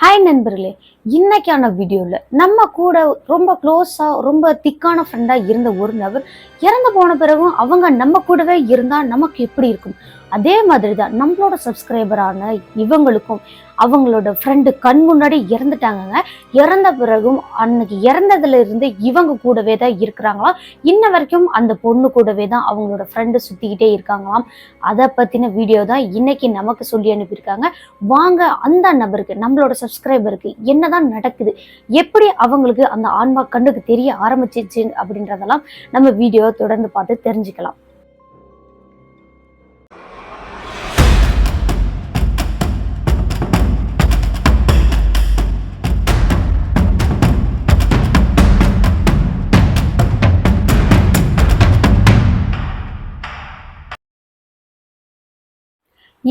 Hi நண்பர்களே. இன்னைக்கான வீடியோவில் நம்ம கூட ரொம்ப க்ளோஸாக ரொம்ப திக்கான ஃப்ரெண்டாக இருந்த ஒரு நபர் இறந்து போன பிறகும் அவங்க நம்ம கூடவே இருந்தால் நமக்கு எப்படி இருக்கும்? அதே மாதிரி தான் நம்மளோட சப்ஸ்கிரைபரான இவங்களுக்கும் அவங்களோட ஃப்ரெண்டு கண் முன்னாடி இறந்துட்டாங்கங்க. இறந்த பிறகும் அன்னைக்கு இறந்ததுல இருந்து இவங்க கூடவே தான் இருக்கிறாங்களாம். இன்ன வரைக்கும் அந்த பொண்ணு கூடவே தான் அவங்களோட ஃப்ரெண்டு சுற்றிக்கிட்டே இருக்காங்களாம். அதை பற்றின வீடியோ தான் இன்னைக்கு நமக்கு சொல்லி அனுப்பியிருக்காங்க. வாங்க அந்த நபருக்கு நம்மளோட சப்ஸ்கிரைபருக்கு என்னதான் நடக்குது எப்படி அவங்களுக்கு அந்த ஆன்மா கண்ணுக்கு தெரிய ஆரம்பிச்சிச்சு அப்படின்றதெல்லாம் நம்ம வீடியோ தொடர்ந்து பார்த்து தெரிஞ்சுக்கலாம்.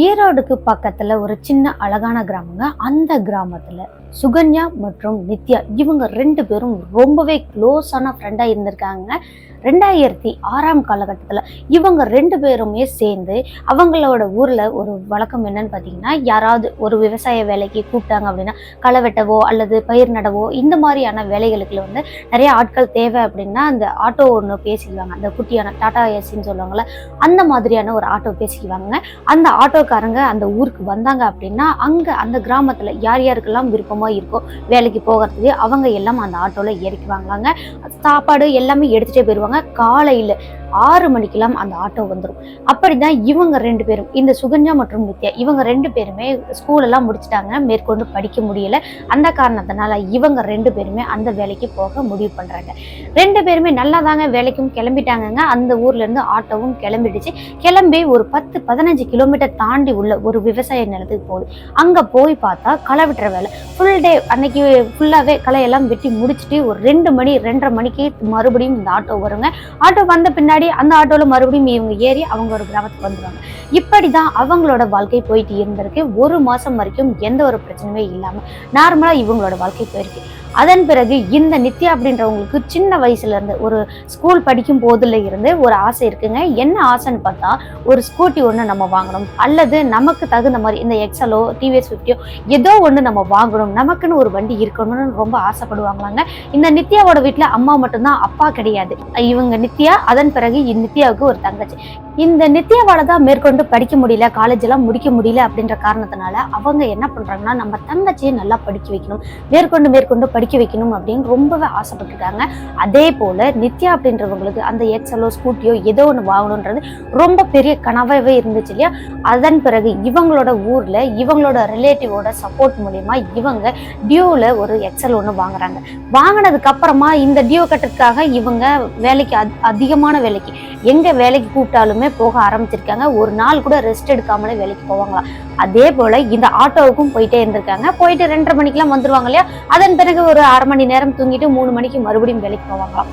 ஈரோடுக்கு பக்கத்துல ஒரு சின்ன அழகான கிராமங்க. அந்த கிராமத்துல சுகன்யா மற்றும் நித்யா இவங்க ரெண்டு பேரும் ரொம்பவே க்ளோஸான ஃப்ரெண்டாக இருந்திருக்காங்க. ரெண்டாயிரத்தி ஆறாம் காலகட்டத்தில் இவங்க ரெண்டு பேருமே சேர்ந்து அவங்களோட ஊரில் ஒரு வழக்கம் என்னன்னு பார்த்தீங்கன்னா யாராவது ஒரு விவசாய வேலைக்கு கூப்பிட்டாங்க அப்படின்னா களை வெட்டவோ அல்லது பயிர் நடவோ இந்த மாதிரியான வேலைகளுக்கு வந்து நிறைய ஆட்கள் தேவை அப்படின்னா அந்த ஆட்டோ ஒன்று பேசிக்குவாங்க. அந்த குட்டியான டாடா ஏசின்னு சொல்லுவாங்கள்ல அந்த மாதிரியான ஒரு ஆட்டோ பேசிக்குவாங்க அந்த ஆட்டோக்காரங்க அந்த ஊருக்கு வந்தாங்க அப்படின்னா அங்கே அந்த கிராமத்தில் யார் யாருக்கெல்லாம் விருப்பமாக இருக்கோ வேலைக்கு போகிறதுக்கு அவங்க எல்லாம் அந்த ஆட்டோவில் ஏறிக்குவாங்களாங்க. சாப்பாடு எல்லாமே எடுத்துகிட்டே போயிடுவாங்க காலையில் ஆறு மணிக்கெல்லாம் அந்த ஆட்டோ வந்துடும் அப்படிதான் இவங்க ரெண்டு பேரும் இந்த சுகன்யா மற்றும் நித்யா இவங்க ரெண்டு பேருமே ஸ்கூல் எல்லாம் முடிச்சிட்டாங்க மேற்கொண்டு படிக்க முடியல. அந்த காரணத்தினால இவங்க ரெண்டு பேருமே அந்த வேலைக்கு போக முடிவு பண்றாங்க. ரெண்டு பேருமே நல்லா தாங்க வேலைக்கும் கிளம்பிட்டாங்கங்க. அந்த ஊர்ல இருந்து ஆட்டோவும் கிளம்பிடுச்சு. கிளம்பி ஒரு பத்து பதினஞ்சு கிலோமீட்டர் தாண்டி உள்ள ஒரு விவசாய நிலத்துக்கு போகுது. அங்க போய் பார்த்தா களை வெட்டுற வேலை. ஃபுல் டே அன்னைக்கு ஃபுல்லாவே களையெல்லாம் வெட்டி முடிச்சுட்டு ஒரு ரெண்டு மணி ரெண்டரை மணிக்கு மறுபடியும் இந்த ஆட்டோ வருங்க ஆட்டோ வந்த பின்னாடி அந்த ஆட்டோல மறுபடியும் இவங்க ஏறி அவங்க ஒரு கிராமத்துக்கு வந்துடுவாங்க இப்படிதான் அவங்களோட வாழ்க்கை போயிட்டு இருந்திருக்கு. ஒரு மாசம் வரைக்கும் எந்த ஒரு பிரச்சனையுமே இல்லாம நார்மலா இவங்களோட வாழ்க்கை போயிருக்கு. அதன் பிறகு இந்த நித்யா அப்படின்றவங்களுக்கு சின்ன வயசுல இருந்து ஒரு ஸ்கூல் படிக்கும் போதுல இருந்து ஒரு ஆசை இருக்குங்க. என்ன ஆசைன்னு பார்த்தா ஒரு ஸ்கூட்டி ஒன்று நம்ம வாங்கணும். அல்லது நமக்கு தகுந்த மாதிரி இந்த எக்ஸலோ டிவிஎஸ் ஃபிஃப்டியோ ஏதோ ஒன்று நம்ம வாங்கணும். நமக்குன்னு ஒரு வண்டி இருக்கணும்னு ரொம்ப ஆசைப்படுவாங்களாங்க. இந்த நித்யாவோட வீட்டில் அம்மா மட்டும்தான் அப்பா கிடையாது. இவங்க நித்யா அதன் பிறகு நித்யாவுக்கு ஒரு தங்கச்சி. இந்த நித்யாவால தான் மேற்கொண்டு படிக்க முடியல காலேஜ் எல்லாம் முடிக்க முடியல அப்படின்ற காரணத்தினால அவங்க என்ன பண்றாங்கன்னா நம்ம தங்கச்சியை நல்லா படிக்க வைக்கணும். மேற்கொண்டு மேற்கொண்டு படிக்க வைக்கணும் அப்படின்னு ரொம்பவே ஆசைப்பட்டிருக்காங்க. அதே போல நித்யா அப்படின்றவங்களுக்கு அந்த எக்ஸலோ ஸ்கூட்டியோ ஏதோ ஒன்று வாங்கணுன்றது ரொம்ப பெரிய கனவாகவே இருந்துச்சு இல்லையா? அதன் பிறகு இவங்களோட ஊரில் இவங்களோட ரிலேட்டிவோட சப்போர்ட் மூலிமா இவங்க டியோவில் ஒரு எக்ஸல் ஒன்று வாங்குறாங்க. வாங்கினதுக்கப்புறமா இந்த டியோ கட்டுறதுக்காக இவங்க வேலைக்கு அதிகமான வேலைக்கு எங்க வேலைக்கு கூப்பிட்டாலுமே போக ஆரம்பிச்சிருக்காங்க. ஒரு நாள் கூட ரெஸ்ட் எடுக்காமலே வேலைக்கு போவாங்களாம் அதே போல் இந்த ஆட்டோவுக்கும் போயிட்டே இருந்திருக்காங்க. போயிட்டு ரெண்டரை மணிக்கெல்லாம் வந்துருவாங்க இல்லையா? அதன் பிறகு ஒரு அரை மணி நேரம் தூங்கிட்டு மூணு மணிக்கு மறுபடியும் வேலைக்கு போவாங்களாம்.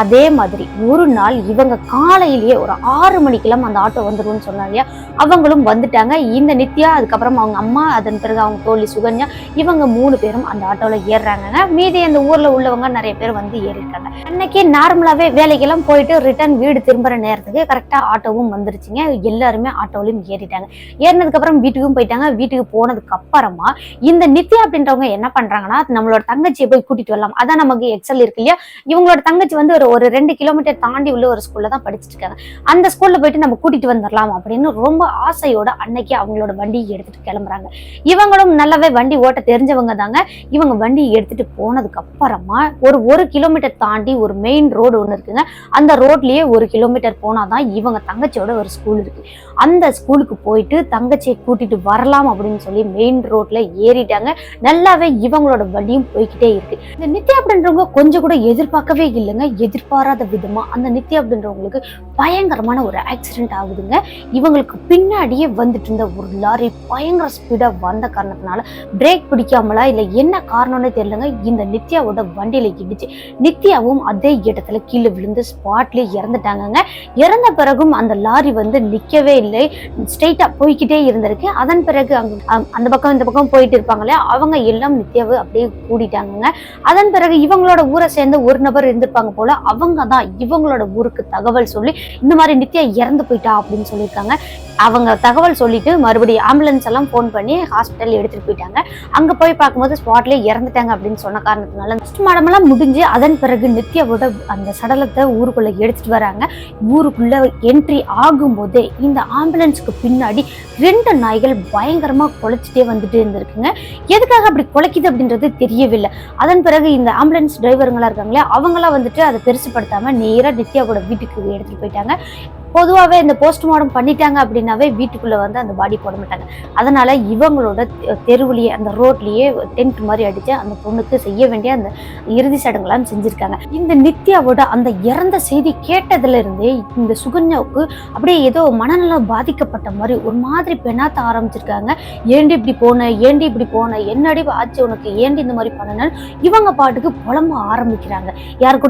அதே மாதிரி ஒரு நாள் இவங்க காலையிலேயே ஒரு ஆறு மணிக்கெல்லாம் அந்த ஆட்டோ வந்துடும் சொன்னாங்க இல்லையா? அவங்களும் வந்துட்டாங்க. இந்த நித்யா அதுக்கப்புறம் அவங்க அம்மா அதன் பிறகு அவங்க தோழி சுகன்யா இவங்க மூணு பேரும் அந்த ஆட்டோவில் ஏறுறாங்க மீதி அந்த ஊரில் உள்ளவங்க நிறைய பேர் வந்து ஏறிருக்காங்க. அன்னைக்கு நார்மலாகவே வேலைக்கெல்லாம் போயிட்டு ரிட்டர்ன் வீடு திரும்புகிற நேரத்துக்கு கரெக்டாக ஆட்டோவும் வந்துருச்சுங்க. எல்லாருமே ஆட்டோலையும் ஏறிட்டாங்க. ஏறினதுக்கப்புறம் வீட்டுக்கும் போயிட்டாங்க. வீட்டுக்கு போனதுக்கு அப்புறமா இந்த நித்யா அப்படின்றவங்க என்ன பண்ணுறாங்கன்னா நம்மளோட தங்கச்சியை போய் கூட்டிட்டு வரலாம். அதான் நமக்கு எக்ஸல் இருக்கு இல்லையா? இவங்களோட தங்கச்சி வந்து ஒரு ஒரு ரெண்டு கிலோமீட்டர் தாண்டி உள்ள ஒரு ஸ்கூல்ல தான் படிச்சுட்டு இருக்காங்க. அந்த ஸ்கூல்ல போயிட்டு நம்ம கூட்டிட்டு வந்துடலாம் அப்படின்னு ரொம்ப ஆசையோட அன்னைக்கு அவங்களோட வண்டியை எடுத்துட்டு கிளம்புறாங்க. இவங்களும் நல்லாவே வண்டி ஓட்ட தெரிஞ்சவங்க தாங்க. இவங்க வண்டியை எடுத்துட்டு போனதுக்கு அப்புறமா ஒரு ஒரு கிலோமீட்டர் தாண்டி ஒரு மெயின் ரோடு ஒன்று இருக்குங்க. அந்த ரோட்லயே ஒரு கிலோமீட்டர் போனாதான் இவங்க தங்கச்சியோட ஒரு ஸ்கூல் இருக்கு. அந்த ஸ்கூலுக்கு போயிட்டு தங்கச்சியை கூட்டிட்டு வரலாம் அப்படின்னு சொல்லி மெயின் ரோட்ல ஏறிட்டாங்க. நல்லாவே இவங்களோட வண்டியும் போய்கிட்டே இருக்கு. இந்த நித்யா அப்படின்றவங்க கொஞ்சம் கூட எதிர்பார்க்கவே இல்லைங்க. எதிர்பாராத விதமா அந்த நித்யா அப்படின்றவங்களுக்கு பயங்கரமான ஒரு ஆக்சிடென்ட் ஆகுதுங்க. இவங்களுக்கு பின்னாடியே வந்துட்டு இருந்த ஒரு லாரி பயங்கர ஸ்பீடா வந்த காரணத்தினால பிரேக் பிடிக்காமலா இல்ல என்ன காரணம்னு தெரியலங்க. இந்த நித்யாவோட வண்டியில இடிச்சு நித்யாவும் அதே இடத்துல கீழே விழுந்து ஸ்பாட்லயே இறந்துட்டாங்கங்க. இறந்த பிறகும் அந்த லாரி வந்து நிக்கவே இல்லை. ஸ்ட்ரெயிட்டா போய்க்கிட்டே இருந்திருக்கு. அதன் பிறகு அங்க அந்த பக்கம் இந்த பக்கம் போயிட்டு இருப்பாங்களே அவங்க எல்லாம் நித்யாவை அப்படியே கூடிட்டாங்க அதன் பிறகு இவங்களோட ஊரை சேர்ந்த ஒரு நபர் இருந்திருப்பாங்க போல அவங்க தான் இவங்களோட ஊருக்கு தகவல் சொல்லி இந்த மாதிரி நித்யா இறந்து போயிட்டா அப்படின்னு சொல்லியிருக்காங்க. அவங்க தகவல் சொல்லிட்டு மறுபடியும் ஆம்புலன்ஸ் எல்லாம் ஃபோன் பண்ணி ஹாஸ்பிட்டல் எடுத்துட்டு போயிட்டாங்க. அங்க போய் பார்க்கும்போது ஸ்பாட்லேயே இறந்துட்டாங்க அப்படின்னு சொன்ன காரணத்தினால ஃபர்ஸ்ட் மாடமெல்லாம் முடிஞ்சு அதன் பிறகு நித்யாவோட அந்த சடலத்தை ஊருக்குள்ள எடுத்துட்டு வராங்க. ஊருக்குள்ள என்ட்ரி ஆகும்போதே இந்த ஆம்புலன்ஸுக்கு பின்னாடி ரெண்டு நாய்கள் பயங்கரமா குலைச்சிட்டே வந்துட்டு இருந்திருக்குங்க. எதுக்காக அப்படி குலைக்குது அப்படின்றது தெரியவில்லை. அதன் பிறகு இந்த ஆம்புலன்ஸ் டிரைவருங்களா இருக்காங்களே அவங்களாம் வந்துட்டு அதை பெருசுப்படுத்தாம நேராக நித்யாவோட வீட்டுக்கு எடுத்துட்டு போயிட்டாங்க. பொதுவாகவே இந்த போஸ்ட்மார்ட்டம் பண்ணிட்டாங்க அப்படின்னாவே வீட்டுக்குள்ளே வந்து அந்த பாடி போட மாட்டாங்க. அதனால் இவங்களோட தெருவுலேயே அந்த ரோட்லேயே டென்ட் மாதிரி அடித்து அந்த பொண்ணுக்கு செய்ய வேண்டிய அந்த இறுதி சடங்குலாம் செஞ்சுருக்காங்க. இந்த நித்யாவோட அந்த இறந்த செய்தி கேட்டதுலேருந்தே இந்த சுகன்யாவுக்கு அப்படியே ஏதோ மனநலம் பாதிக்கப்பட்ட மாதிரி ஒரு மாதிரி பெண்ணாத்த ஆரம்பிச்சிருக்காங்க. ஏண்டி இப்படி போன ஏண்டி இப்படி போன என்னடி ஆச்சு உனக்கு ஏண்டி இந்த மாதிரி பண்ணனு? இவங்க பாட்டுக்கு புலம்ப ஆரம்பிக்கிறாங்க. யார்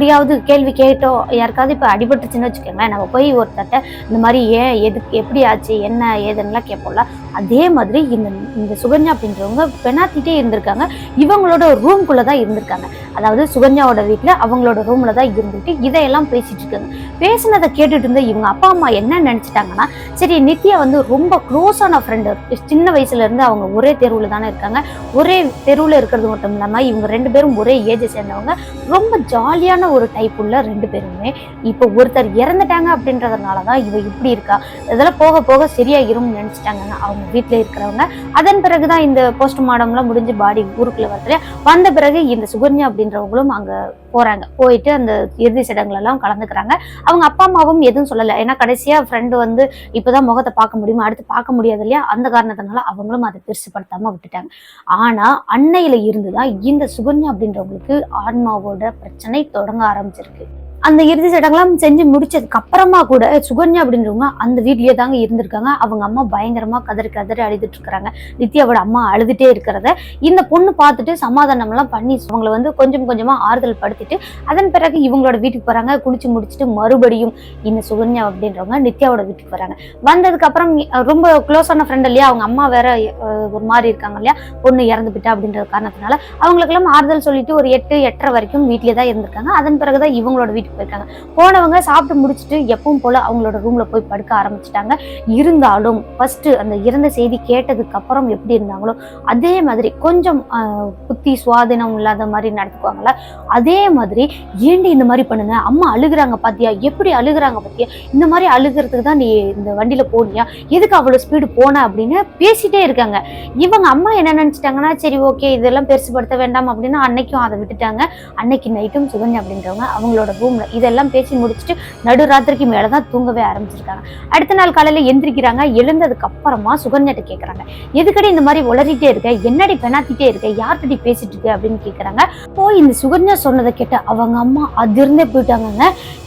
கேள்வி கேட்டோம் யாருக்காவது இப்போ அடிபட்டுச்சுன்னு வச்சுக்கோங்களேன் நம்ம போய் ஒருத்தட்ட இந்த மாதிரி ஏன் எதுக்கு எப்படி ஆச்சு என்ன ஏதுன்னுலாம் கேட்போம்ல. அதே மாதிரி இந்த இந்த சுகன்யா அப்படின்றவங்க பெணாத்திட்டே இருந்திருக்காங்க. இவங்களோட ரூம்குள்ளே தான் இருந்திருக்காங்க. அதாவது சுகன்யாவோட வீட்டில் அவங்களோட ரூமில் தான் இருந்துட்டு இதையெல்லாம் பேசிட்டு இருக்காங்க. பேசினதை கேட்டுட்டு இருந்த இவங்க அப்பா அம்மா என்ன நினச்சிட்டாங்கன்னா சரி நித்யா வந்து ரொம்ப க்ளோஸான ஃப்ரெண்டு சின்ன வயசுலேருந்து அவங்க ஒரே தெருவில் தானே இருக்காங்க. ஒரே தெருவில் இருக்கிறது மட்டும் இல்லாமல் இவங்க ரெண்டு பேரும் ஒரே ஏஜை சேர்ந்தவங்க. ரொம்ப ஜாலியான ஒரு டைப் உள்ள ரெண்டு பேருமே. இப்போ ஒருத்தர் இறந்துட்டாங்க அப்படின்றதுனால தான் இவ இப்படி இருக்கா? இதெல்லாம் போக போக சரியாயிரும்னு நினச்சிட்டாங்க அவங்க வீட்டில் இருக்கிறவங்க. அதன் பிறகு தான் இந்த போஸ்ட்மார்டம்லாம் முடிஞ்சு பாடி ஊருக்குள்ளே வருது வந்த பிறகு இந்த சுகன்யா அப்படின்றவங்களும் அங்கே போகிறாங்க போயிட்டு அந்த இறுதி சடங்குலலாம் கலந்துக்கிறாங்க. அவங்க அப்பா அம்மாவும் எதுவும் சொல்லலை. ஏன்னா கடைசியாக ஃப்ரெண்டு வந்து இப்போதான் முகத்தை பார்க்க முடியுமா? அடுத்து பார்க்க முடியாது இல்லையா? அந்த காரணத்தினால அவங்களும் அதை பெருசுப்படுத்தாமல் விட்டுட்டாங்க. ஆனால் அன்னையில் இருந்து தான் இந்த சுகன்யா அப்படின்றவங்களுக்கு ஆன்மாவோட பிரச்சனை தொடங்க ஆரம்பிச்சிருக்கு. அந்த இறுதி சடங்கெல்லாம் செஞ்சு முடிச்சதுக்கு அப்புறமா கூட சுகன்யா அப்படின்றவங்க அந்த வீட்லயே தாங்க இருந்திருக்காங்க. அவங்க அம்மா பயங்கரமா கதறி கதறி அழுதுட்டு இருக்கிறாங்க நித்யாவோட அம்மா அழுதுட்டே இருக்கிறத இந்த பொண்ணு பார்த்துட்டு சமாதானம் எல்லாம் பண்ணி அவங்கள வந்து கொஞ்சம் கொஞ்சமா ஆறுதல் படுத்திட்டு அதன் பிறகு இவங்களோட வீட்டுக்கு போறாங்க. குளிச்சு முடிச்சுட்டு மறுபடியும் இந்த சுகன்யா அப்படின்றவங்க நித்யாவோட வீட்டுக்கு வராங்க. வந்ததுக்கு அப்புறம் ரொம்ப க்ளோஸான ஃப்ரெண்ட் இல்லையா? அவங்க அம்மா வேற ஒரு மாதிரி இருக்காங்க இல்லையா? பொண்ணு இறந்துபிட்டா அப்படின்ற காரணத்தினால அவங்களுக்கெல்லாம் ஆறுதல் சொல்லிட்டு ஒரு எட்டு எட்டரை வரைக்கும் வீட்லயே தான் இருந்திருக்காங்க. அதன் பிறகுதான் இவங்களோட வீட்டுக்கு போயிருக்காங்க போனவங்க சாப்பிட்டு முடிச்சுட்டு எப்பவும் போல அவங்களோட ரூம்ல போய் படுக்க ஆரம்பிச்சிட்டாங்க. இருந்தாலும் ஃபர்ஸ்ட் அந்த இறந்த செய்தி கேட்டதுக்கு அப்புறம் எப்படி இருந்தாங்களோ அதே மாதிரி கொஞ்சம் புத்தி சுவாதீனம் இல்லாத மாதிரி நடத்துக்குவாங்கள அதே மாதிரி ஏண்டி இந்த மாதிரி பண்ணுங்க அம்மா அழுகுறாங்க பாத்தியா? எப்படி அழுகுறாங்க பாத்தியா? இந்த மாதிரி அழுகிறதுக்கு தான் நீ இந்த வண்டியில போனியா? எதுக்கு அவ்வளவு ஸ்பீடு போன அப்படின்னு பேசிட்டே இருக்காங்க. இவங்க அம்மா என்ன நினைச்சிட்டாங்கன்னா சரி ஓகே இதெல்லாம் பெருசுபடுத்த வேண்டாம் அப்படின்னு அன்னைக்கும் அதை விட்டுட்டாங்க. அன்னைக்கு நைட்டும் சுகன்யா அப்படின்றவங்க அவங்களோட ரூம்ல இதெல்லாம் பேசி முடிச்சுட்டு நடுராத்திரிக்கு மேலே தான் தூங்கவே ஆரம்பிச்சிருக்காங்க. அடுத்த நாள் காலையில எந்திரிக்கிறாங்க எழுந்ததுக்கு அப்புறமா சுகன்யாட்ட கேக்குறாங்க. எதுக்கடி இந்த மாதிரி உளறிட்டே இருக்க? என்னடி பெணாத்திட்டே இருக்க? யார்கிட்ட பேசிட்டு இருக்கு? அப்படின்னு கேட்குறாங்க போய் இந்த சுகன்யா சொன்னதை கேட்டு அவங்க அம்மா அதிர்ந்தே போயிட்டாங்கங்க.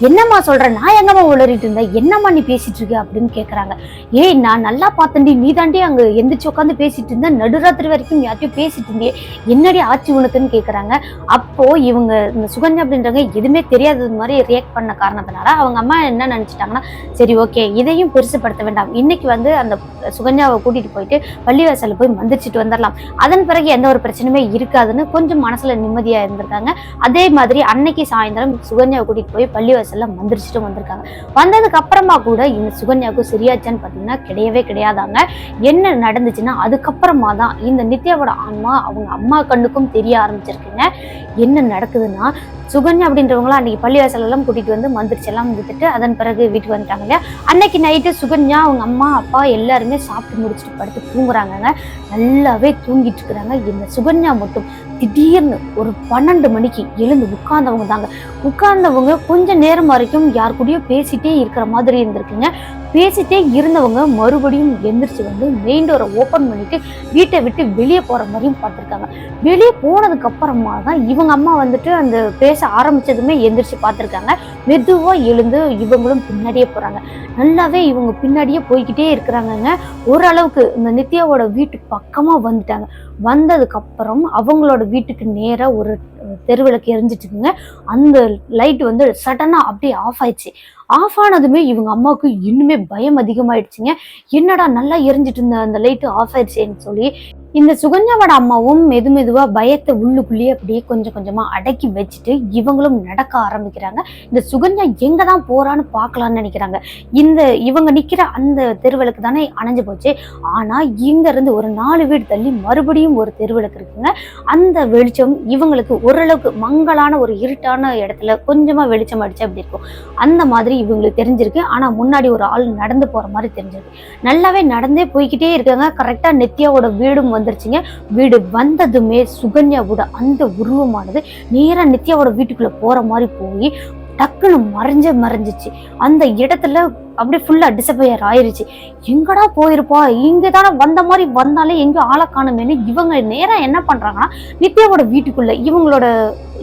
என்னம்மா சொல்ற? நான் எங்கம்மா உளறிட்டு இருந்தேன்? என்னம்மா நீ பேசிட்டு இருக்க? அப்படின்னு கேட்குறாங்க ஏய் நான் நல்லா பார்த்தேன்டி. நீ தாண்டி அங்க எந்திரிச்சு உட்காந்து பேசிட்டு இருந்தேன். நடுராத்திரி வரைக்கும் யார்ட்டையும் பேசிட்டு இருந்தியே. என்னடி ஆச்சு உனக்குன்னு கேட்குறாங்க அப்போ இவங்க இந்த சுகன்யா அப்படின்றவங்க எதுவுமே தெரியாதது மாதிரி ரியாக்ட் பண்ண காரணத்தினால அவங்க அம்மா என்ன நினைச்சிட்டாங்கன்னா சரி ஓகே இதையும் பெருசுப்படுத்த வேண்டாம். இன்னைக்கு வந்து அந்த சுகன்யாவை கூட்டிட்டு போயிட்டு பள்ளிவாசலில் போய் மந்திரிச்சிட்டு வந்துடலாம் அதன் பிறகு எந்த ஒரு பிரச்சனையுமே இருக்காதுன்னு கொஞ்சம் மனசுல நிம்மதியா இருந்திருக்காங்க. அதே மாதிரி அன்னைக்கு சாயந்தரம் சுகன்யாவை கூட்டிட்டு போய் பள்ளிவாசலில் மந்திரிச்சிட்டு வந்திருக்காங்க. வந்ததுக்கு அப்புறமா கூட இந்த சுகன்யாவுக்கு சரியாச்சான்னு பார்த்தீங்கன்னா கிடையவே கிடையாதாங்க. என்ன நடந்துச்சுன்னா அதுக்கப்புறமா தான் இந்த நித்யாவோட ஆன்மா அவங்க அம்மா கண்ணுக்கும் தெரிய ஆரம்பிச்சிருக்குங்க. என்ன நடக்குதுன்னா சுகன்யா அப்படின்றவங்கள அன்னைக்கு பள்ளிவாசல் எல்லாம் கூட்டிட்டு வந்து மந்திரிச்செல்லாம் விட்டுட்டு அதன் பிறகு வீட்டுக்கு வந்துட்டாங்க இல்லையா? அன்னைக்கு நைட்டு சுகன்யா அவங்க அம்மா அப்பா எல்லாருமே சாப்பிட்டு முடிச்சுட்டு படுத்து தூங்குறாங்கங்க. நல்லாவே தூங்கிட்டு இருக்கிறாங்க. இந்த சுகன்யா மட்டும் திடீர்னு ஒரு பன்னெண்டு மணிக்கு எழுந்து உட்கார்ந்தவங்க தாங்க உட்கார்ந்தவங்க கொஞ்ச நேரம் வரைக்கும் யார் கூடயோ பேசிட்டே இருக்கிற மாதிரி இருந்திருக்குங்க. பேசிட்டே இருந்தவங்க மறுபடியும் எந்திரிச்சு வந்து மெயின் டோரை ஓப்பன் பண்ணிட்டு வீட்டை விட்டு வெளியே போற மாதிரியும் பார்த்துருக்காங்க. வெளியே போனதுக்கு அப்புறமா தான் இவங்க அம்மா வந்துட்டு அந்த பேச ஆரம்பிச்சதுமே எந்திரிச்சு பார்த்துருக்காங்க. மெதுவா எழுந்து இவங்களும் பின்னாடியே போறாங்க. நல்லாவே இவங்க பின்னாடியே போய்கிட்டே இருக்கிறாங்கங்க. ஓரளவுக்கு இந்த நித்யாவோட வீட்டு பக்கமா வந்துட்டாங்க. வந்ததுக்கு அப்புறம் அவங்களோட வீட்டுக்கு நேரா ஒரு தெருவிளக்கு எரிஞ்சிட்டு இருக்குங்க. அந்த லைட் வந்து சடனாக அப்படியே ஆஃப் ஆயிடுச்சு. ஆஃப் ஆனதுமே இவங்க அம்மாவுக்கு இன்னுமே பயம் அதிகமாயிடுச்சுங்க. என்னடா நல்லா எரிஞ்சிட்டு இருந்த அந்த லைட்டு ஆஃப் ஆயிடுச்சேன்னு சொல்லி இந்த சுகன்யாவோட அம்மாவும் மெது மெதுவா பயத்தை உள்ளுக்குள்ளேயே அப்படியே கொஞ்சம் கொஞ்சமா அடக்கி வச்சுட்டு இவங்களும் நடக்க ஆரம்பிக்கிறாங்க. இந்த சுகன்யா எங்க தான் போறான்னு பார்க்கலாம்னு நினைக்கிறாங்க. இந்த இவங்க நிக்கிற அந்த தெருவிளக்கு தானே அணைஞ்சு போச்சு. ஆனா இங்க இருந்து ஒரு நாலு வீடு தள்ளி மறுபடியும் ஒரு தெருவிளக்கு இருக்குங்க. அந்த வெளிச்சம் இவங்களுக்கு ஓரளவுக்கு மங்கலான ஒரு இருட்டான இடத்துல கொஞ்சமா வெளிச்சம் அடிச்சு அப்படி இருக்கும். அந்த மாதிரி இவங்களுக்கு தெரிஞ்சிருக்கு. ஆனா முன்னாடி ஒரு ஆள் நடந்து போற மாதிரி தெரிஞ்சிருக்கு. நல்லாவே நடந்தே போய்கிட்டே இருக்காங்க. கரெக்டா நித்யாவோட வீடும் வந்துருச்சுங்க. வீடு வந்ததுமே சுகன்யாவோட அந்த உருவமானது நேராக நித்யாவோட வீட்டுக்குள்ளே போகிற மாதிரி போய் டக்குன்னு மறைஞ்ச மறைஞ்சிச்சு. அந்த இடத்துல அப்படியே ஃபுல்லாக டிசப்பையர் ஆயிருச்சு. எங்கடா போயிருப்பா? இங்கே தானே வந்த மாதிரி வந்தாலே எங்கே ஆளை காணுமேனு இவங்க நேராக என்ன பண்ணுறாங்கன்னா நித்யாவோட வீட்டுக்குள்ளே இவங்களோட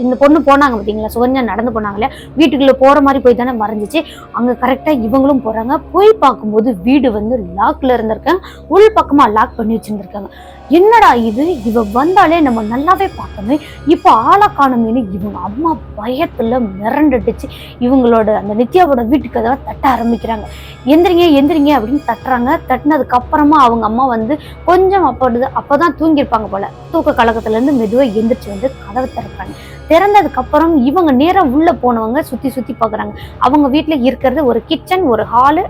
இந்த பொண்ணு போனாங்க பார்த்தீங்களா சுகன்யா நடந்து போனாங்களே வீட்டுக்குள்ளே போகிற மாதிரி போய் தானே மறைஞ்சிச்சு. அங்கே கரெக்டாக இவங்களும் போகிறாங்க போய் பார்க்கும்போது வீடு வந்து லாக்கில் இருந்திருக்காங்க உள் பக்கமாக லாக் பண்ணி வச்சுருந்துருக்காங்க. என்னடா இது? இவ வந்தாலே நம்ம நல்லாவே பார்த்தோமே. இப்போ ஆளை காணுமேனு இவங்க அம்மா பயத்துல மிரண்டுடுச்சு. இவங்களோட அந்த நித்யாவோட வீட்டுக்கு அதாவது தட்ட ஆரம்பிக்கிறாங்க. எந்திரிங்க எந்திரிங்க அப்படின்னு தட்டுறாங்க. தட்டினதுக்கு அப்புறமா அவங்க அம்மா வந்து கொஞ்சம் அப்போது அப்பதான் தூங்கியிருப்பாங்க போல. தூக்க கழகத்துலேருந்து மெதுவாக எந்திரிச்சு வந்து கதவை திறப்பாங்க திறந்ததுக்கு அப்புறம் இவங்க நேராக உள்ளே போனவங்க சுற்றி சுற்றி பார்க்குறாங்க அவங்க வீட்டில் இருக்கிறது ஒரு கிச்சன் ஒரு ஹாலு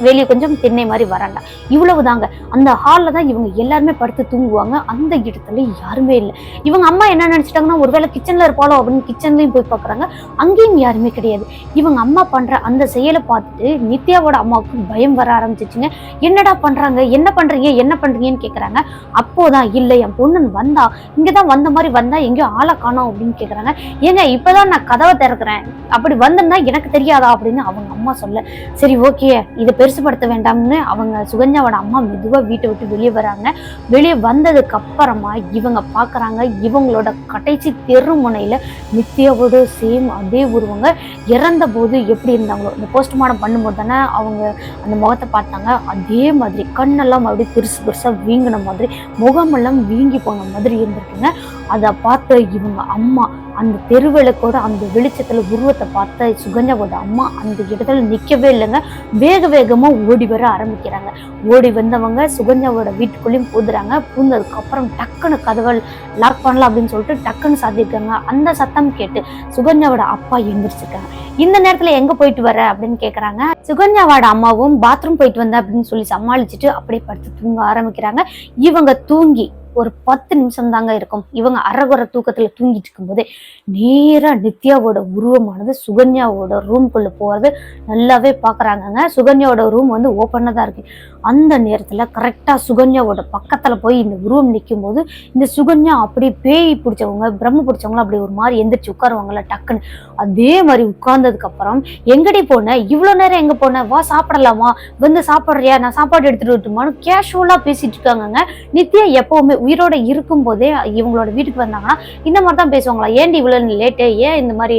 வெளியே கொஞ்சம் திண்ணை மாதிரி வராண்டா இவ்வளவுதாங்க. அந்த ஹாலில் தான் இவங்க எல்லாருமே படுத்து தூங்குவாங்க. அந்த இடத்துல யாருமே இல்லை. இவங்க அம்மா என்ன நினைச்சிட்டாங்கன்னா ஒருவேளை கிச்சன்ல இருப்பாளோ அப்படின்னு கிச்சன்லையும் போய் பார்க்குறாங்க அங்கேயும் யாருமே கிடையாது. இவங்க அம்மா பண்ற அந்த செயலை பார்த்துட்டு நித்யாவோட அம்மாவுக்கு பயம் வர ஆரம்பிச்சிச்சுங்க. என்னடா பண்றாங்க? என்ன பண்றீங்க? என்ன பண்றீங்கன்னு கேட்குறாங்க அப்போதான் இல்லை என் பொண்ணு வந்தா இங்கதான் வந்த மாதிரி வந்தா எங்கேயோ ஆளை காணோம் அப்படின்னு கேட்குறாங்க ஏங்க இப்பதான் நான் கதவை திறக்கிறேன். அப்படி வந்தேன்னா எனக்கு தெரியாதா? அப்படின்னு அவங்க அம்மா சொல்ல சரி ஓகே இதை பெருசுபடுத்த வேண்டாம்னு அவங்க சுகன்யாவோட அம்மா மெதுவாக வீட்டை விட்டு வெளியே வராங்க. வெளியே வந்ததுக்கு அப்புறமா இவங்க பார்க்குறாங்க இவங்களோட கடைசி தெரு முனையில் நித்யாவோட சேம் அதே உருவங்க. இறந்த போது எப்படி இருந்தாங்களோ இந்த போஸ்ட்மார்ட்டம் பண்ணும்போது தானே அவங்க அந்த முகத்தை பார்த்தாங்க. அதே மாதிரி கண்ணெல்லாம் அப்படியே பெருசு பெருசாக வீங்கின மாதிரி முகமெல்லாம் வீங்கி போன மாதிரி இருந்திருக்குங்க. அதை பார்த்து இவங்க அம்மா அந்த தெருவிளக்கோட அந்த வெளிச்சத்தில் உருவத்தை பார்த்த சுகன்யாவோட அம்மா அந்த இடத்துல நிற்கவே இல்லைங்க. வேக வேகமாக ஓடி வர ஆரம்பிக்கிறாங்க. ஓடி வந்தவங்க சுகன்யாவோட வீட்டுக்குள்ளேயும் பூந்துறாங்க பூந்ததுக்கப்புறம் டக்குன்னு கதவை லாக் பண்ணலாம் அப்படின்னு சொல்லிட்டு டக்குன்னு சாத்திருக்காங்க அந்த சத்தம் கேட்டு சுகன்யாவோட அப்பா எழுந்திரிச்சிருக்காங்க இந்த நேரத்தில் எங்கே போயிட்டு வர அப்படின்னு கேட்குறாங்க சுகன்யாவோட அம்மாவும் பாத்ரூம் போயிட்டு வந்தேன் அப்படின்னு சொல்லி சமாளிச்சுட்டு அப்படியே படுத்து தூங்க ஆரம்பிக்கிறாங்க. இவங்க தூங்கி ஒரு பத்து நிமிஷம் தாங்க இருக்கும். இவங்க அறகுற தூக்கத்துல தூங்கிட்டு இருக்கும்போதே நேரா நித்யாவோட உருவமானது சுகன்யாவோட ரூம்குள்ள போறது நல்லாவே பார்க்குறாங்கங்க சுகன்யாவோட ரூம் வந்து ஓப்பனா தான் இருக்கு. அந்த நேரத்துல கரெக்டா சுகன்யாவோட பக்கத்துல போய் இந்த உருவம் நிற்கும் போது இந்த சுகன்யா அப்படியே பேய் பிடிச்சவங்க பிரம்ம பிடிச்சவங்க அப்படி ஒரு மாதிரி எந்திரிச்சு உட்காருவாங்களா டக்குன்னு. அதே மாதிரி உட்கார்ந்ததுக்கு அப்புறம் எங்கடி போன? இவ்வளவு நேரம் எங்க போன? வா சாப்பிடலாமா வந்து சாப்பிடுறியா? நான் சாப்பாடு எடுத்துட்டு வரட்டுமான்னு கேஷுவலா பேசிட்டு இருக்காங்கங்க. நித்யா எப்பவுமே உயிரோட இருக்கும் போதே இவங்களோட வீட்டுக்கு வந்தாங்கன்னா இந்த மாதிரி தான் பேசுவாங்களா? ஏன்டி இவ்வளோ லேட்டு ஏன் இந்த மாதிரி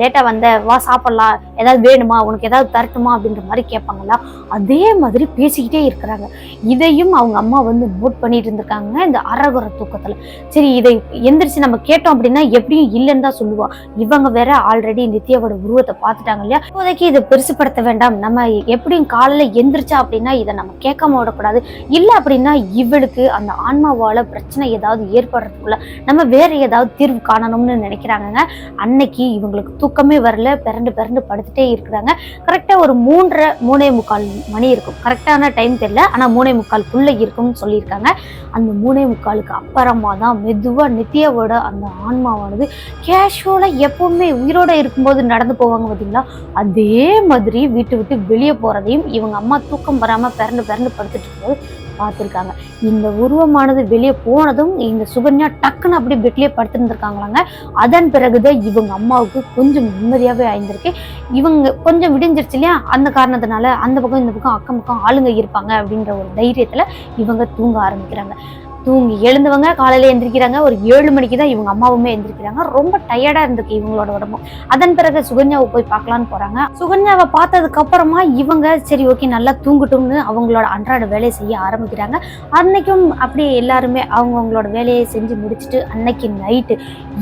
லேட்டாக வந்த? வா சாப்பிட்லாம். ஏதாவது வேணுமா? உனக்கு ஏதாவது தரட்டுமா? அப்படின்ற மாதிரி கேட்பாங்களா அதே மாதிரி பேசிக்கிட்டே இருக்கிறாங்க. இதையும் அவங்க அம்மா வந்து நோட் பண்ணிட்டு இருந்திருக்காங்க இந்த அரகுற தூக்கத்தில். சரி இதை எந்திரிச்சு நம்ம கேட்டோம் அப்படின்னா எப்படியும் இல்லைன்னு தான் சொல்லுவா. இவங்க வேற ஆல்ரெடி நித்யாவோட உருவத்தை பார்த்துட்டாங்க இல்லையா? இப்போதைக்கு இதை பெருசுப்படுத்த வேண்டாம். நம்ம எப்படியும் காலையில் எந்திரிச்சா அப்படின்னா இதை நம்ம கேட்காம விடக்கூடாது. இல்லை அப்படின்னா இவளுக்கு அந்த ஆன்மாவால் பிரச்சனை ஏதாவது ஏற்படுறதுக்குள்ள நம்ம வேற ஏதாவது தீர்வு காணணும்னு நினைக்கிறாங்கங்க. அன்னைக்கு இவங்களுக்கு தூக்கமே வரல. பிறண்டு பிறண்டு படுத்துட்டே இருக்கிறாங்க. கரெக்டாக ஒரு மூன்றரை மூணே முக்கால் மணி இருக்கும். கரெக்டான டைம் தெரியல. ஆனால் மூணே முக்கால்குள்ள இருக்கும்னு சொல்லியிருக்காங்க. அந்த மூணே முக்காலுக்கு அப்புறமா தான் மெதுவாக நித்யாவோட அந்த ஆன்மாவானது கேஷுவலாக எப்பவுமே உயிரோட இருக்கும்போது நடந்து போவாங்க பார்த்தீங்களா அதே மாதிரி வீட்டு விட்டு வெளியே போகிறதையும் இவங்க அம்மா தூக்கம் வராமல் பிறண்டு பிறந்து படுத்துட்டு இருக்கும்போது பார்த்துருக்காங்க. இந்த உருவமானது வெளியே போனதும் இந்த சுகன்யா டக்குன்னு அப்படியே பெட்லேயே படுத்திருந்திருக்காங்களாங்க. அதன் பிறகுதான் இவங்க அம்மாவுக்கு கொஞ்சம் நிம்மதியாகவே ஆயிருந்திருக்கு. இவங்க கொஞ்சம் விடிஞ்சிருச்சு இல்லையா? அந்த காரணத்தினால அந்த பக்கம் இந்த பக்கம் அக்கம் பக்கம் ஆளுங்க இருப்பாங்க அப்படின்ற ஒரு தைரியத்தில் இவங்க தூங்க ஆரம்பிக்கிறாங்க. தூங்கி எழுந்தவங்க காலையில் எந்திரிக்கிறாங்க. ஒரு ஏழு மணிக்கு தான் இவங்க அம்மாவுமே எந்திரிக்கிறாங்க. ரொம்ப டயர்டாக இருந்திருக்கு இவங்களோட உடம்பு. அதன் பிறகு சுகன்யாவை போய் பார்க்கலான்னு போகிறாங்க சுகன்யாவை பார்த்ததுக்கு அப்புறமா இவங்க சரி ஓகே நல்லா தூங்கட்டும்னு அவங்களோட அன்றாட வேலையை செய்ய ஆரம்பிக்கிறாங்க. அன்னைக்கும் அப்படியே எல்லாருமே அவங்கவுங்களோட வேலையை செஞ்சு முடிச்சுட்டு அன்னைக்கு நைட்டு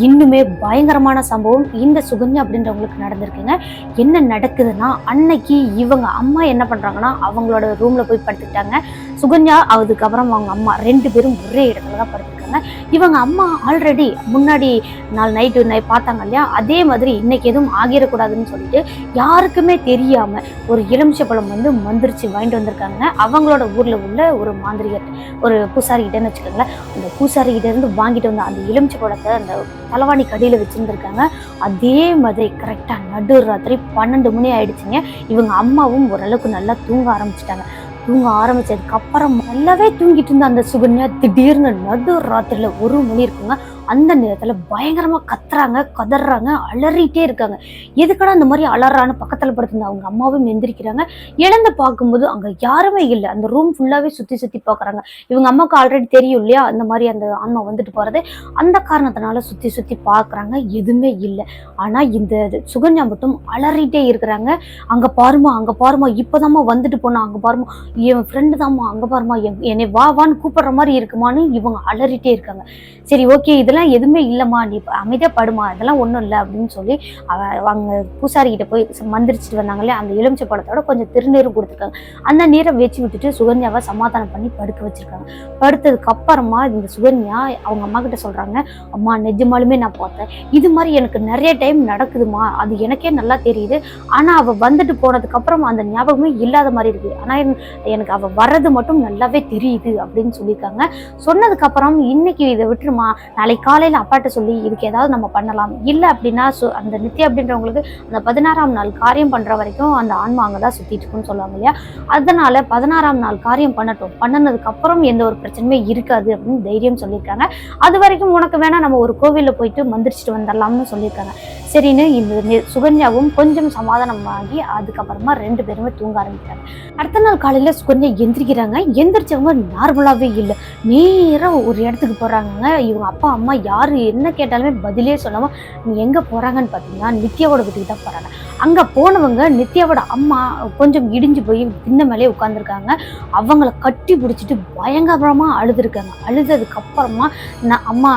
இன்னுமே பயங்கரமான சம்பவம். இந்த சுகன்யா அப்படின்றவங்களுக்கு நடந்திருக்குங்க. என்ன நடக்குதுன்னா அன்னைக்கு இவங்க அம்மா என்ன பண்ணுறாங்கன்னா அவங்களோட ரூமில் போய் படுத்துக்கிட்டாங்க. சுகன்யா அதுக்கப்புறம் அவங்க அம்மா ரெண்டு பேரும் ஒரே இடத்துல தான் படுத்திருக்காங்க. இவங்க அம்மா ஆல்ரெடி முன்னாடி நாள் நைட்டு நைட் பார்த்தாங்க இல்லையா? அதே மாதிரி இன்னைக்கு எதுவும் ஆகிடக்கூடாதுன்னு சொல்லிட்டு யாருக்குமே தெரியாம ஒரு எலுமிச்சப்பழம் வந்து மந்திரிச்சு வாங்கிட்டு வந்திருக்காங்க. அவங்களோட ஊர்ல உள்ள ஒரு மாந்திரிகர் ஒரு பூசாரி கிட்டன்னு வச்சுக்கோங்களேன். அந்த பூசாரி இருந்து வாங்கிட்டு வந்த அந்த எலுமிச்சப்பழத்தை அந்த தலைவாணி கடியில் வச்சுருந்துருக்காங்க. அதே மாதிரி கரெக்டாக நடு ராத்திரி பன்னெண்டு மணி ஆயிடுச்சுங்க. இவங்க அம்மாவும் ஓரளவுக்கு நல்லா தூங்க ஆரம்பிச்சிட்டாங்க. தூங்க ஆரம்பிச்சதுக்கு அப்புறம் நல்லாவே தூங்கிட்டு இருந்த அந்த சுகன்யா திடீர்னு நடு ராத்திரில ஒரு மணி இருக்குங்க. அந்த நேரத்தில் பயங்கரமாக கத்துறாங்க கதறாங்க அலறிட்டே இருக்காங்க. எதுக்கடா அந்த மாதிரி அலறான்னு பக்கத்தில் படுத்திருந்த அவங்க அம்மாவும் எந்திரிக்கிறாங்க. இழந்து பார்க்கும்போது அங்கே யாருமே இல்லை. அந்த ரூம் ஃபுல்லாகவே சுற்றி சுற்றி பார்க்குறாங்க இவங்க அம்மாவுக்கு ஆல்ரெடி தெரியும் இல்லையா? அந்த மாதிரி அந்த ஆன்மா வந்துட்டு போகிறது அந்த காரணத்தினால சுற்றி சுற்றி பார்க்குறாங்க எதுவுமே இல்லை. ஆனால் இந்த இது சுகன்யா மட்டும் அலறிட்டே இருக்கிறாங்க. அங்கே பாருமா அங்கே பாருமா இப்போதாம்மா வந்துட்டு போனா அங்கே பாருமா என் ஃப்ரெண்டு தாம்மா அங்கே பாருமா என்- என்னை வா வான்னு கூப்பிடுற மாதிரி இருக்குமான்னு இவங்க அலறிட்டே இருக்காங்க. சரி ஓகே இதெல்லாம் எதுவுமே இல்லைம்மா நீ அமைதியாக படுமா இதெல்லாம் ஒன்றும் இல்லை அப்படின்னு சொல்லி அவங்க பூசாரிக்கிட்ட போய் ச- மந்திரிச்சிட்டு வந்தாங்களே அந்த எலுமிச்சை பழத்தோட கொஞ்சம் திருநீரும் கொடுத்துருக்காங்க. அந்த நீரை வச்சு விட்டுட்டு சுகன்யாவை சமாதானம் பண்ணி படுக்க வச்சிருக்காங்க. படுத்ததுக்கு அப்புறமா இந்த சுகன்யா அவங்க அம்மா கிட்ட சொல்கிறாங்க அம்மா நிஜமாலுமே நான் பார்த்தேன். இது மாதிரி எனக்கு நிறைய டைம் நடக்குதுமா அது எனக்கே நல்லா தெரியுது. ஆனால் அவள் வந்துட்டு போனதுக்கப்புறம் அந்த ஞாபகமே இல்லாத மாதிரி இருக்குது ஆனால் எனக்கு அவள் வர்றது மட்டும் நல்லாவே தெரியுது அப்படின்னு சொல்லியிருக்காங்க. சொன்னதுக்கப்புறம் இன்னைக்கு இதை விட்டுருமா? நாளைக்கு காலையில் அப்பாட்ட சொல்லி இதுக்கு ஏதாவது நம்ம பண்ணலாம். இல்லை அப்படின்னா சு- அந்த நித்யா அப்படின்றவங்களுக்கு அந்த பதினாறாம் நாள் காரியம் பண்ணுற வரைக்கும் அந்த ஆன்மா அங்கதான் சுற்றிட்டு இருக்குன்னு சொல்லுவாங்க இல்லையா? அதனால பதினாறாம் நாள் காரியம் பண்ணட்டும். பண்ணினதுக்கப்புறம் எந்த ஒரு பிரச்சனையுமே இருக்காது அப்படின்னு தைரியம் சொல்லியிருக்காங்க. அது வரைக்கும் உனக்கு வேணால் நம்ம ஒரு கோவிலில் போயிட்டு மந்திரிச்சிட்டு வந்துடலாம்னு சொல்லியிருக்காங்க. சரின்னு இந்த சுகன்யாவும் கொஞ்சம் சமாதானமாகி அதுக்கப்புறமா ரெண்டு பேருமே தூங்க ஆரம்பிக்கிறாங்க. அடுத்த நாள் காலையில் சுகன்யா எந்திரிக்கிறாங்க. எந்திரிச்சவங்க நார்மலாகவே இல்லை. நேராக ஒரு இடத்துக்கு போகிறாங்க இவங்க அப்பா அம்மா யார் என்ன கேட்டாலுமே பதிலே சொல்லாமல் நீ எங்கே போகிறாங்கன்னு பார்த்தீங்கன்னா நித்யாவோட வீட்டுக்கு தான் போகிறாங்க அங்கே போனவங்க நித்யாவோட அம்மா கொஞ்சம் இடிஞ்சு போய் தின்ன மேலே உட்காந்துருக்காங்க அவங்கள கட்டி பிடிச்சிட்டு பயங்கரமாக அழுதுருக்காங்க. அழுததுக்கப்புறமா நான் அம்மா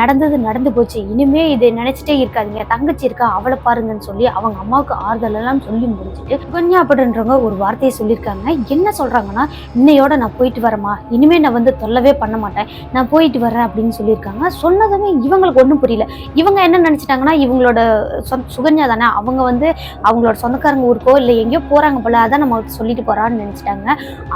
நடந்தது நடந்து போச்சு. இனிமே இதை நினச்சிட்டே இருக்காதீங்க. தங்கச்சி இருக்கா அவளை பாருங்கன்னு சொல்லி அவங்க அம்மாவுக்கு ஆறுதல் எல்லாம் சொல்லி முடிச்சுட்டு கொஞ்சம் அப்படின்றவங்க ஒரு வார்த்தையை சொல்லியிருக்காங்க. என்ன சொல்கிறாங்கன்னா இன்னையோட நான் போயிட்டு வரேம்மா. இனிமேல் நான் வந்து தொல்லவே பண்ண மாட்டேன். நான் போயிட்டு வரேன் அப்படின்னு சொல்லியிருக்காங்க. சொன்னதுமே இவங்களுக்கு ஒன்றும் புரியல. இவங்க என்ன நினச்சிட்டாங்கன்னா இவங்களோட சொந்த சுகன்யா தானே? அவங்க வந்து அவங்களோட சொந்தக்காரங்க ஊருக்கோ இல்லை எங்கேயோ போறாங்க போல அதான் நம்ம சொல்லிட்டு போறான்னு நினச்சிட்டாங்க.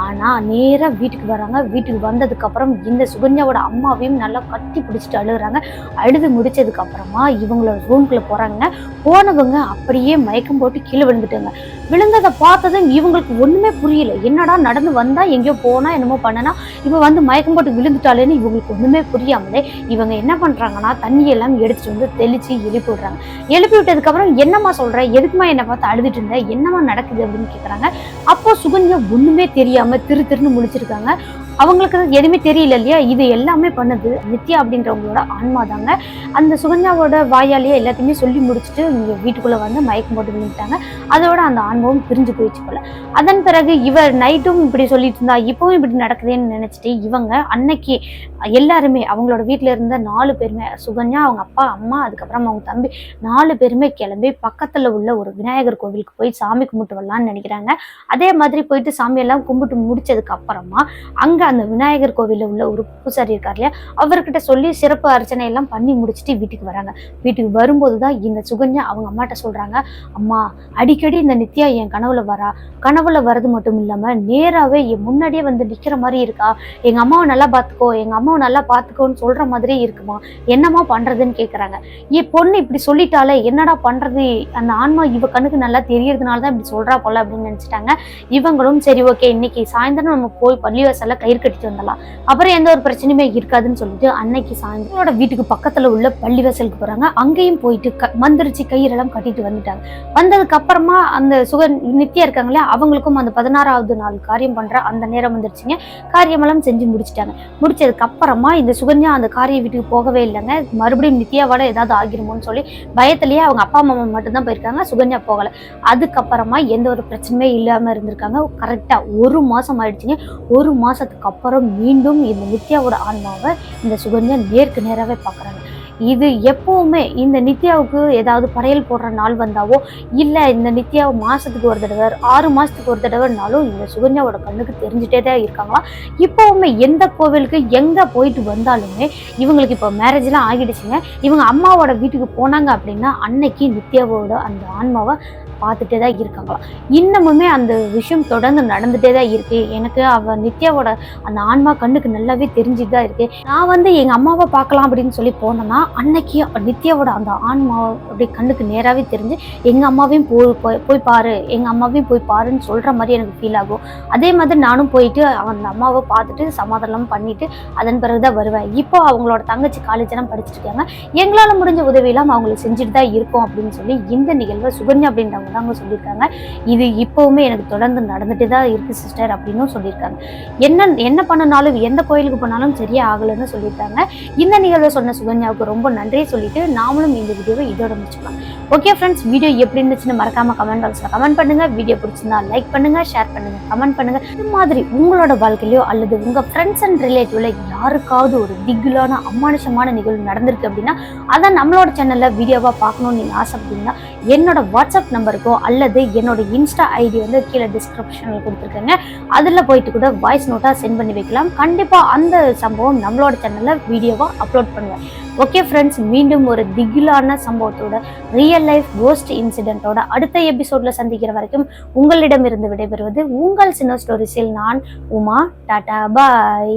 ஆனால் நேராக வீட்டுக்கு வராங்க. வீட்டுக்கு வந்ததுக்கப்புறம் இந்த சுகன்யாவோட அம்மாவையும் நல்லா கட்டி பிடிச்சிட்டு அழுகுறாங்க. அழுது முடிச்சதுக்கப்புறமா இவங்களோட ரூம்குள்ளே போகிறாங்க போனவங்க அப்படியே மயக்கம் போட்டு கீழே விழுந்துட்டாங்க. விழுந்ததை பார்த்ததும் இவங்களுக்கு ஒன்றுமே புரியல. என்னடா நடந்து வந்தால் எங்கேயோ போனால் என்னமோ பண்ணனா இவன் வந்து மயக்கம் போட்டு விழுந்துட்டாளேன்னு இவங்களுக்கு ஒன்றுமே புரியாமலே இவங்க என்ன பண்றாங்கன்னா தண்ணி எல்லாம் எடுத்துகிட்டு வந்து தெளிச்சு எழுப்பி விடுறாங்க. எழுப்பி விட்டதுக்கு அப்புறம் என்னம்மா சொல்ற? எதுக்குமா என்னை பார்த்து அழுதுட்டு இருந்தேன் என்னம்மா நடக்குது? அப்படின்னு கேக்குறாங்க. அப்போ சுகன்யா ஒண்ணுமே தெரியாம திரு திருன்னு முழிச்சிருக்காங்க. அவங்களுக்கு எதுவுமே தெரியல இல்லையா? இது எல்லாமே பண்ணது நித்யா அப்படின்றவங்களோட ஆன்மா தாங்க. அந்த சுகன்யாவோட வாயாலேயே எல்லாத்தையுமே சொல்லி முடிச்சுட்டு இங்க வீட்டுக்குள்ள வந்து மயக்கம் போட்டு விழுந்துட்டாங்க. அதோட அந்த ஆன்மாவும் பிரிஞ்சு போயிடுச்சு போல. அதன் பிறகு இவர் நைட்டும் இப்படி சொல்லிட்டு இருந்தா இப்பவும் இப்படி நடக்குதுன்னு நினைச்சிட்டு இவங்க அன்னைக்கு எல்லாருமே அவங்களோட வீட்டில் இருந்த நாலு பேருமே சுகன்யா அவங்க அப்பா அம்மா அதுக்கப்புறம் அவங்க தம்பி நாலு பேருமே கிளம்பி பக்கத்துல உள்ள ஒரு விநாயகர் கோவிலுக்கு போய் சாமி கும்பிட்டு வரலாம்னு நினைக்கிறாங்க. அதே மாதிரி போயிட்டு சாமியெல்லாம் கும்பிட்டு முடிச்சதுக்கு அப்புறமா அங்க அந்த விநாயகர் கோவிலில் உள்ள ஒரு பூசாரி இருக்கார் இல்லையா? அவர்கிட்ட சொல்லி சிறப்பு அர்ச்சனை எல்லாம் பண்ணி முடிச்சுட்டு வீட்டுக்கு வராங்க. வீட்டுக்கு வரும்போது தான் இந்த சுகன்யா அவங்க அம்மாட்ட சொல்றாங்க அம்மா அடிக்கடி இந்த நித்யா என் கனவுல வரா. கனவுல வர்றது மட்டும் இல்லாம நேராவே என் முன்னாடியே வந்து நிக்கிற மாதிரி இருக்கா? எங்க அம்மாவை நல்லா பாத்துக்கோ எங்க அம்மாவை நல்லா பாத்துக்கோன்னு சொல்ற மாதிரியே இருக்குமா? என்னம்மா பண்றதுன்னு கேட்குறாங்க என் பொண்ணு இப்படி சொல்லிட்டாலே என்னடா பண்றது? அந்த ஆன்மா இவ கண்ணுக்கு நல்லா தெரியறதுனால தான் இப்படி சொல்றா போல அப்படின்னு நினைச்சிட்டாங்க. இவங்களும் சரி ஓகே இன்னைக்கு சாயந்தரம் நம்ம போய் பள்ளிவாசல்ல கயிறு கட்டிட்டு வந்துடலாம். அப்புறம் எந்த ஒரு பிரச்சனையுமே இருக்காதுன்னு சொல்லிட்டு அன்னைக்கு சாயந்தரோட வீட்டுக்கு பக்கத்துல உள்ள பள்ளிவாசலுக்கு போறாங்க. அங்கேயும் போயிட்டு க மந்திரிச்சு கயிறெல்லாம் கட்டிட்டு வந்துட்டாங்க. வந்ததுக்கு அப்புறமா அந்த சுக நித்யா இருக்காங்களே அவங்களுக்கும் அந்த பதினாறாவது நாள் காரியம் பண்ற அந்த நேரம் வந்துருச்சுங்க. காரியமெல்லாம் செஞ்சு முடிச்சிட்டாங்க. முடிச்சதுக்கு அப்புறமா இந்த சுகன்யா அந்த காரிய வீட்டுக்கு போகவே இல்லைங்க. மறுபடியும் நித்யாவோட ஏதாவது ஆகிருமோன்னு சொல்லி பயத்திலேயே அவங்க அப்பா அம்மா மட்டும்தான் போயிருக்காங்க. சுகன்யா போகல. அதுக்கப்புறமா எந்த ஒரு பிரச்சனையுமே இல்லாம இருந்திருக்காங்க. கரெக்டா ஒரு மாசம் ஆயிடுச்சுங்க. ஒரு மாசத்துக்கு அப்புறம் மீண்டும் இந்த நித்யாவோட ஆன்மாவை இந்த சுகன்யா நேருக்கு நேராகவே பார்க்கறாங்க. இது எப்போவுமே இந்த நித்யாவுக்கு ஏதாவது படையல் போடுற நாள் வந்தாவோ இல்லை இந்த நித்யா மாதத்துக்கு ஒரு தடவை ஆறு மாதத்துக்கு ஒரு தடவைனாலும் இந்த சுகன்யாவோட கண்ணுக்கு தெரிஞ்சுட்டே தான் இருக்காங்களா? இப்போவுமே எந்த கோவிலுக்கு எங்கே போயிட்டு வந்தாலுமே இவங்களுக்கு இப்போ மேரேஜ்லாம் ஆகிடுச்சுங்க. இவங்க அம்மாவோட வீட்டுக்கு போனாங்க அப்படின்னா அன்னைக்கு நித்யாவோட அந்த ஆன்மாவை பார்த்துட்டே தான் இருக்காங்களாம் இன்னமுமே அந்த விஷயம் தொடர்ந்து நடந்துகிட்டே தான் இருக்கு. எனக்கு அவ நித்யாவோட அந்த ஆன்மா கண்ணுக்கு நல்லாவே தெரிஞ்சுட்டு தான் இருக்கு. நான் வந்து எங்க அம்மாவை பார்க்கலாம் அப்படின்னு சொல்லி போனேன்னா அன்னைக்கு நித்யாவோட அந்த ஆன்மா அப்படி கண்ணுக்கு நேராகவே தெரிஞ்சு எங்க அம்மாவையும் போய் போய் போய் பாரு. எங்க அம்மாவையும் போய் பாருன்னு சொல்ற மாதிரி எனக்கு ஃபீல் ஆகும். அதே மாதிரி நானும் போயிட்டு அந்த அம்மாவை பார்த்துட்டு சமாதானம் பண்ணிட்டு அதன் பிறகுதான் வருவேன். இப்போ அவங்களோட தங்கச்சி காலேஜ் எல்லாம் படிச்சுட்டு இருக்காங்க. எங்களால் முடிஞ்ச உதவியெல்லாம் அவங்களுக்கு செஞ்சுட்டு தான் இருக்கோம் அப்படின்னு சொல்லி இந்த நிகழ்வை சுகன்யா அப்படின்றவங்க தாங்க சொல்லியிருக்காங்க. இது இப்போவுமே எனக்கு தொடர்ந்து நடந்துட்டு தான் இருக்குது சிஸ்டர் அப்படின்னும் சொல்லியிருக்காங்க. என்ன என்ன பண்ணனாலும் எந்த கோயிலுக்கு போனாலும் சரியே ஆகலைன்னு சொல்லியிருக்காங்க. இந்த நிகழ்வை சொன்ன சுகன்யாவுக்கு ரொம்ப நன்றியை சொல்லிட்டு நாமளும் இந்த வீடியோவை இதோட முடிச்சுக்கலாம். ஓகே ஃப்ரெண்ட்ஸ் வீடியோ எப்படி இருந்துச்சுன்னு மறக்காம கமெண்ட் பாக்ஸில் கமெண்ட் பண்ணுங்கள் வீடியோ பிடிச்சிருந்தா லைக் பண்ணுங்கள் ஷேர் பண்ணுங்கள் கமெண்ட் பண்ணுங்க. இந்த மாதிரி உங்களோட வாழ்க்கையிலையோ அல்லது உங்கள் ஃப்ரெண்ட்ஸ் அண்ட் ரிலேட்டிவ்ல யாருக்காவது ஒரு திகிலான அமானுஷமான நிகழ்வு நடந்திருக்கு அப்படின்னா அதை நம்மளோட சேனலில் வீடியோவாக பார்க்கணும்னு ஆசை ஆசைப்பட்டீங்கன்னா என்னோட வாட்ஸ்அப் நம்பருக்கோ அல்லது என்னோட இன்ஸ்டா ஐடி வந்து கீழே டிஸ்கிரிப்ஷனில் கொடுத்துருக்கேங்க. அதில் போயிட்டு கூட வாய்ஸ் நோட்டாக சென்ட் பண்ணி வைக்கலாம். கண்டிப்பாக அந்த சம்பவம் நம்மளோட சேனலில் வீடியோவாக அப்லோட் பண்ணுவேன் ஓகே ஃப்ரெண்ட்ஸ் மீண்டும் ஒரு திகிலான சம்பவத்தோட ரியல் லைஃப் கோஸ்ட் இன்சிடென்ட்டோட அடுத்த எபிசோடில் சந்திக்கிற வரைக்கும் உங்களிடமிருந்து விடைபெறுவது உங்கள் சின்ன ஸ்டோரிஸில் நான் உமா. டாடா பாய்